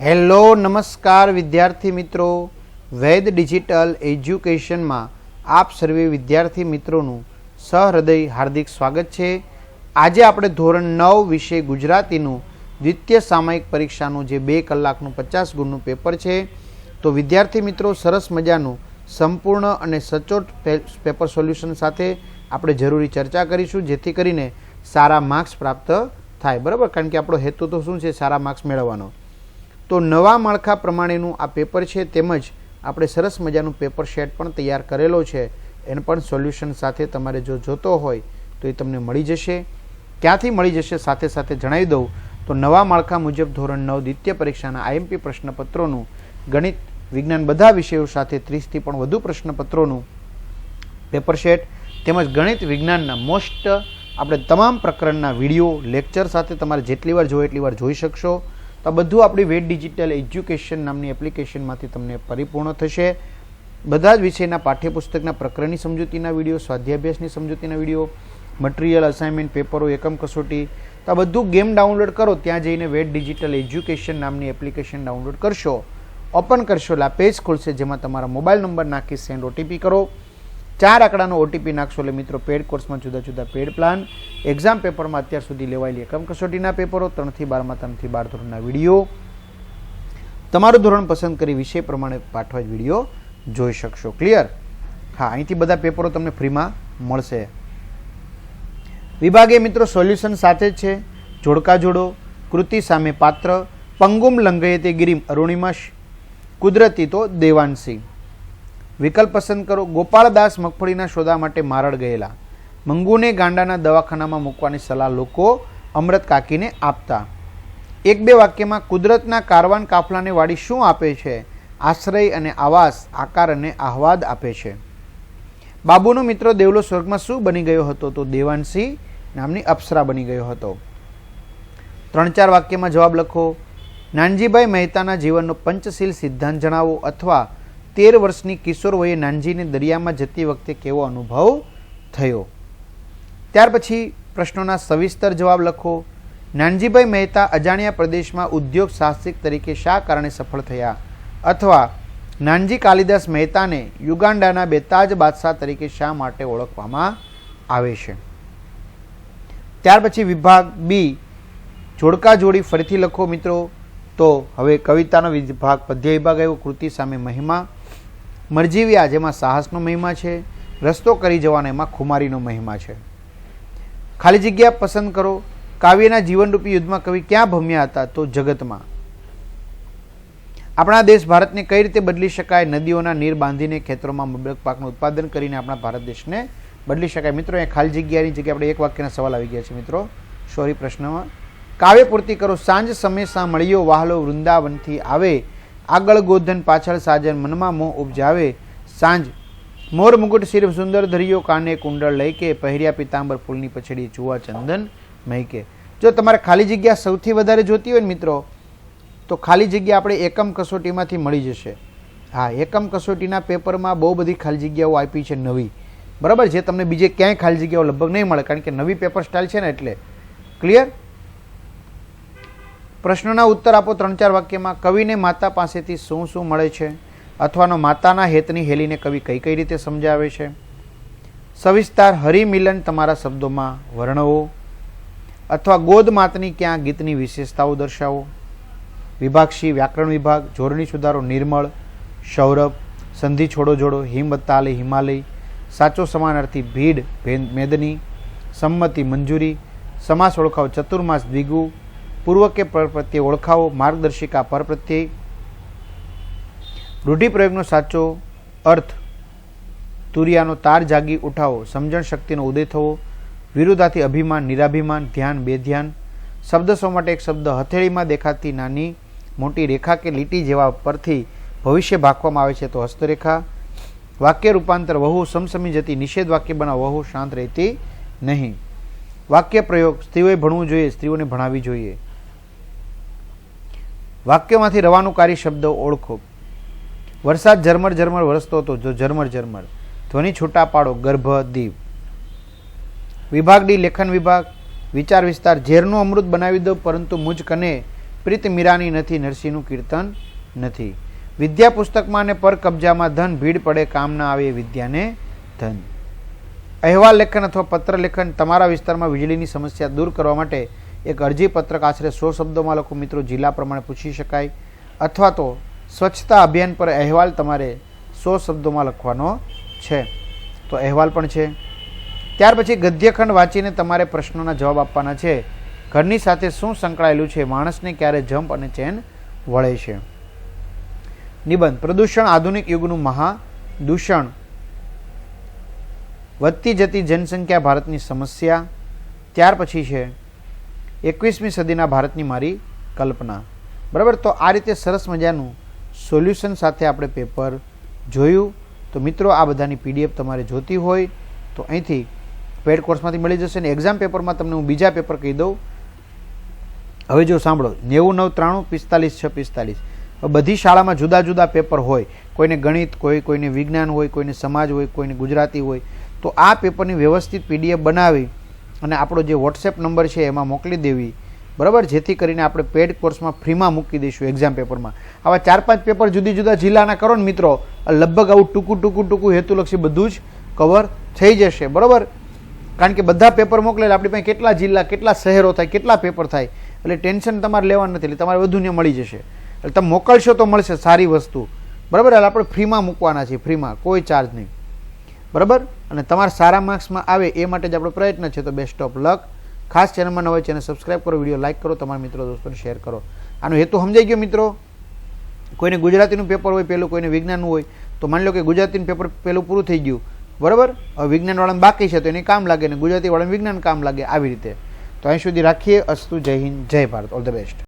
Hello, નમસ્કાર વિદ્યાર્થી મિત્રો. વૈદ ડિજિટલ એજ્યુકેશનમાં આપ સર્વે વિદ્યાર્થી મિત્રોનું સહૃદય હાર્દિક સ્વાગત છે. આજે આપણે ધોરણ નવ વિશે ગુજરાતીનું દ્વિતીય સામાયિક પરીક્ષાનું જે બે કલાકનું પચાસ ગુણનું પેપર છે, તો વિદ્યાર્થી મિત્રો સરસ મજાનું સંપૂર્ણ અને સચોટ પેપર સોલ્યુશન સાથે આપણે જરૂરી ચર્ચા કરીશું, જેથી કરીને સારા માર્ક્સ પ્રાપ્ત થાય. બરાબર? કારણ કે આપણો હેતુ તો શું છે? સારા માર્ક્સ મેળવવાનો. તો નવા માળખા પ્રમાણેનું આ પેપર છે તેમજ આપણે સરસ મજાનું પેપર શેટ પણ તૈયાર કરેલો છે. એને પણ સોલ્યુશન સાથે તમારે જો જોતો હોય તો એ તમને મળી જશે. ક્યાંથી મળી જશે સાથે સાથે જણાવી દઉં. તો નવા માળખા મુજબ ધોરણ નવ દ્વિતીય પરીક્ષાના આઈએમપી પ્રશ્નપત્રોનું, ગણિત, વિજ્ઞાન બધા વિષયો સાથે ત્રીસથી પણ વધુ પ્રશ્નપત્રોનું પેપર શેટ, તેમજ ગણિત વિજ્ઞાનના મોસ્ટ આપણે તમામ પ્રકરણના વીડિયો, લેક્ચર સાથે તમારે જેટલી વાર જોઈએ એટલી વાર જોઈ શકશો. તો બધું આપણી વેટ ડિજિટલ એજ્યુકેશન નામની એપ્લિકેશનમાંથી તમને પરિપૂર્ણ થશે. બધા જ વિષયના પાઠ્યપુસ્તકના પ્રકરણની સમજૂતીના વીડિયો, સ્વાધ્યાભ્યાસની સમજૂતીના વીડિયો મટીરિયલ અસાઇનમેન્ટ પેપરો એકમ કસોટી, તો આ બધું ગેમ ડાઉનલોડ કરો, ત્યાં જઈને વેટ ડિજિટલ એજ્યુકેશન નામની એપ્લિકેશન ડાઉનલોડ કરશો. ઓપન કરશો, એટલે પેજ ખુલશે, જેમાં તમારા મોબાઈલ નંબર નાખી સેન્ડ ઓટીપી કરો. ચાર આંકડાનો ઓટીપી નાખશો એટલે મિત્રો પેડ કોર્સમાં જુદા જુદા પેડ પ્લાન એક્ઝામ પેપરમાં અત્યાર સુધી લેવાયેલી એકમ કસોટીના પેપરો, ત્રણથી બારમાં ત્રણથી બાર ધોરણના વીડિયો. તમારું ધોરણ પસંદ કરી વિષય પ્રમાણે પાઠવા વીડિયો જોઈ શકશો. ક્લિયર હા, અહીંથી બધા પેપરો તમને ફ્રીમાં મળશે. વિભાગે મિત્રો સોલ્યુશન સાથે જ છે. જોડકા જોડો, કૃતિ સામે પાત્ર, પંગુમ લંઘયતે ગિરિમ અરુણિમશ, કુદરતી તો દેવાંશી. વિકલ્પ પસંદ કરો. ગોપાળદાસ મગફળીના સોદા માટે મારડ ગયેલા. મંગુને ગાંડાના દવાખાનામાં મૂકવાની સલાહ લોકો અમૃત કાકીને આપતા. એક બે વાક્યમાં, કુદરતના કારવાન કાફલાને વાળી શું આપે છે? આશ્રય અને આવાસ, આકાર અને આહવાદ આપે છે. બાબુનો મિત્ર દેવલો સ્વર્ગમાં શું બની ગયો હતો? તો દેવાનસિંહ નામની અપ્સરા બની ગયો હતો. ત્રણ ચાર વાક્યમાં જવાબ લખો. નાનજીભાઈ મહેતાના જીવનનો પંચશીલ સિદ્ધાંત જણાવો અથવા તેર વર્ષની કિશોર વયે નાનજીને દરિયામાં જતી વખતે કેવો અનુભવ થયો? ત્યાર પછી પ્રશ્નોના સવિસ્તર જવાબ લખો. નાનજીભાઈ મહેતા અજાણ્યા પ્રદેશમાં ઉદ્યોગ સાહસિક તરીકે શા કારણે સફળ થયા? અથવા નાનજી કાલિદાસ મહેતાને યુગાન્ડાના બેતાજ બાદશાહ તરીકે શા માટે ઓળખવામાં આવે છે? ત્યાર પછી વિભાગ બી, જોડકા જોડી ફરીથી લખો મિત્રો. તો હવે કવિતાનો વિભાગ પદ્ય વિભાગ આવ્યો, કૃતિ સામે મહિમા. મરજીવ્યા જેમાં સાહસનો મહિમા છે, રસ્તો કરી જવાનો એમાં ખુમારીનો મહિમા છે. ખાલી જગ્યા પસંદ કરો, કાવ્યના જીવનરૂપી યુદ્ધમાં કવિ ક્યાં ભમ્યા હતા તો જગતમાં. આપણા દેશ ભારતને કઈ રીતે બદલી શકાય, નદીઓના નીર બાંધીને ખેતરોમાં મબલક પાકનું ઉત્પાદન કરીને આપણા ભારત દેશને બદલી શકાય? મિત્રો, અહીંયા ખાલી જગ્યાની જગ્યાએ આપણે એક વાક્યના સવાલ આવી ગયા છે, મિત્રો. સોરી પ્રશ્નમાં. કાવ્ય પૂર્તિ કરો, સાંજ સમય સા મળ્યો વાહલો વૃંદાવનથી આવે આગળ ગોધન પાછળ સાજન મનમાં મોહ ઉપજાવે. સાંજ. મોર મુકુટ શિર સુંદર ધર્યો કાને કુંડળ લઈ કે પહેર્યા પિતાંબર ફૂલની પછડી જુવા ચંદન મહેકે જો તમારે ખાલી જગ્યા સૌથી વધારે જોતી હોય ને મિત્રો, તો ખાલી જગ્યા આપણે એકમ કસોટીમાંથી મળી જશે. હા, એકમ કસોટીના પેપરમાં બહુ બધી ખાલી જગ્યાઓ આપી છે નવી. બરાબર જે તમને બીજે ક્યાંય ખાલી જગ્યાઓ લગભગ નહીં મળે, કારણ કે નવી પેપર સ્ટાઇલ છે ને એટલે. ક્લિયર? પ્રશ્નોના ઉત્તર આપો ત્રણ ચાર વાક્યમાં. કવિને માતા પાસેથી શું શું મળે છે? અથવાનો માતાના હેતની હેલીને કવિ કઈ કઈ રીતે સમજાવે છે? સવિસ્તાર હરિમિલન તમારા શબ્દોમાં વર્ણવો. અથવા ગોદ માતની ક્યાં ગીતની વિશેષતાઓ દર્શાવો? વિભાગશી વ્યાકરણ વિભાગ, જોડણી સુધારો નિર્મળ સૌરભ સંધિ છોડો જોડો હિમવત્તાલી હિમાલય, સાચો સમાનાર્થી ભીડ મેદની, સંમતિ મંજૂરી, સમાસ ઓળખાવ ચતુર્માસ દ્વિગુ પૂર્વ કે પર ઓળખાવો માર્ગદર્શિકા પર પ્રત્યે રૂઢિપ્રયોગનો સાચો અર્થ તુરિયાનો તાર જાગી ઉઠાવો, સમજણ શક્તિનો ઉદય થવો વિરુદ્ધાથી અભિમાન, નિરાભિમાન, ધ્યાન, બેધ્યાન, શબ્દ સો માટે એક શબ્દ હથેળીમાં દેખાતી નાની મોટી રેખા કે લીટી જેવા પરથી ભવિષ્ય ભાખવામાં આવે છે તો હસ્તરેખા, વાક્ય રૂપાંતર વહુ, સમસમી જતી નિષેધ વાક્ય બનાવ, વહુ શાંત રહેતી નહીં. વાક્ય પ્રયોગ સ્ત્રીઓએ ભણવું જોઈએ, સ્ત્રીઓને ભણાવવી જોઈએ. વાક્યમાંથી રવાનુકારી શબ્દ ઓળખો. વરસાદ ઝરમર ઝરમર વરસતો હતો, જો ઝરમર ઝરમર. ધ્વનિ છૂટા પાડો, ગર્ભ દીપ. વિભાગ ડી, લેખન વિભાગ. વિચાર વિસ્તાર, ઝેરનું અમૃત બનાવી દો, પરંતુ મુજ કને પ્રીત મીરાની નથી, નરસિંહનું કીર્તન નથી. વિદ્યા પુસ્તકમાં અને પર કબજામાં ધન, ભીડ પડે, કામ ના આવે વિદ્યાને ધન. અહેવાલ લેખન અથવા પત્ર લેખન તમારા વિસ્તારમાં વીજળીની સમસ્યા દૂર કરવા માટે એક અરજી પત્રક આશરે સો શબ્દોમાં લખો. મિત્રો, જિલ્લા પ્રમાણે પૂછી શકાય. અથવા તો સ્વચ્છતા અભિયાન પર અહેવાલ તમારે સો શબ્દોમાં લખવાનો છે. તો અહેવાલ પણ છે. ત્યાર પછી ગદ્યખંડ વાંચીને તમારે પ્રશ્નોના જવાબ આપવાના છે. ઘરની સાથે શું સંકળાયેલું છે? માણસને ક્યારે જમ્પ અને ચેન વળે છે? નિબંધ. પ્રદૂષણ આધુનિક યુગનું મહાદૂષણ. વધતી જતી જનસંખ્યા ભારતની સમસ્યા. ત્યાર પછી છે એકવીસમી સદીના ભારતની મારી કલ્પના. બરાબર? તો આ રીતે સરસ મજાનું સોલ્યુશન સાથે આપણે પેપર જોયું. તો મિત્રો, આ બધાની પીડીએફ તમારે જોતી હોય તો અહીંથી પેડ કોર્સમાંથી મળી જશે ને એક્ઝામ પેપરમાં તમને હું બીજા પેપર કહી દઉં. હવે જો સાંભળો, નેવું, નવ, ત્રાણું, પિસ્તાલીસ, છ, પિસ્તાલીસ. બધી શાળામાં જુદા જુદા પેપર હોય. કોઈને ગણિત કોઈ કોઈને વિજ્ઞાન હોય, કોઈને સમાજ હોય, કોઈને ગુજરાતી હોય. તો આ પેપરની વ્યવસ્થિત પીડીએફ બનાવી અને આપણો જે વોટ્સએપ નંબર છે એમાં મોકલી દેવી. બરાબર? જેથી કરીને આપણે પેડ કોર્સમાં ફ્રીમાં મૂકી દઈશું એક્ઝામ પેપરમાં આવા ચાર પાંચ પેપર જુદી જુદા જિલ્લાના કરો ને મિત્રો. લગભગ આવું ટૂંકું ટૂંકું ટૂંકું હેતુલક્ષી બધું જ કવર થઈ જશે. બરાબર? કારણ કે બધા પેપર મોકલેલા, આપણી પાસે કેટલા જિલ્લા, કેટલા શહેરો થાય, કેટલા પેપર થાય. એટલે ટેન્શન તમારે લેવાનું નથી, એટલે તમારે વધુને મળી જશે. એટલે તમે મોકલશો તો મળશે સારી વસ્તુ. બરાબર? એટલે આપણે ફ્રીમાં મૂકવાના છીએ ફ્રીમાં કોઈ ચાર્જ નહીં. બરાબર? અને તમારા સારા માર્ક્સમાં આવે એ માટે જ આપણો પ્રયત્ન છે. તો બેસ્ટ ઓફ લક ખાસ ચેનલમાં ન હોય ચેનલ સબસ્ક્રાઈબ કરો વીડિયો લાઇક કરો, તમારા મિત્રો દોસ્તોને શેર કરો. આનો હેતુ સમજાઈ ગયો મિત્રો? કોઈને ગુજરાતીનું પેપર હોય પહેલું કોઈને વિજ્ઞાનનું હોય, તો માની લો કે ગુજરાતીનું પેપર પહેલું પૂરું થઈ ગયું. બરાબર? હવે વિજ્ઞાનવાળાને બાકી છે તો એને કામ લાગે ને ગુજરાતીવાળાને વિજ્ઞાન કામ લાગે આવી રીતે. તો અહીં સુધી રાખીએ. અસ્તુ જય હિન્દ, જય ભારત. All the best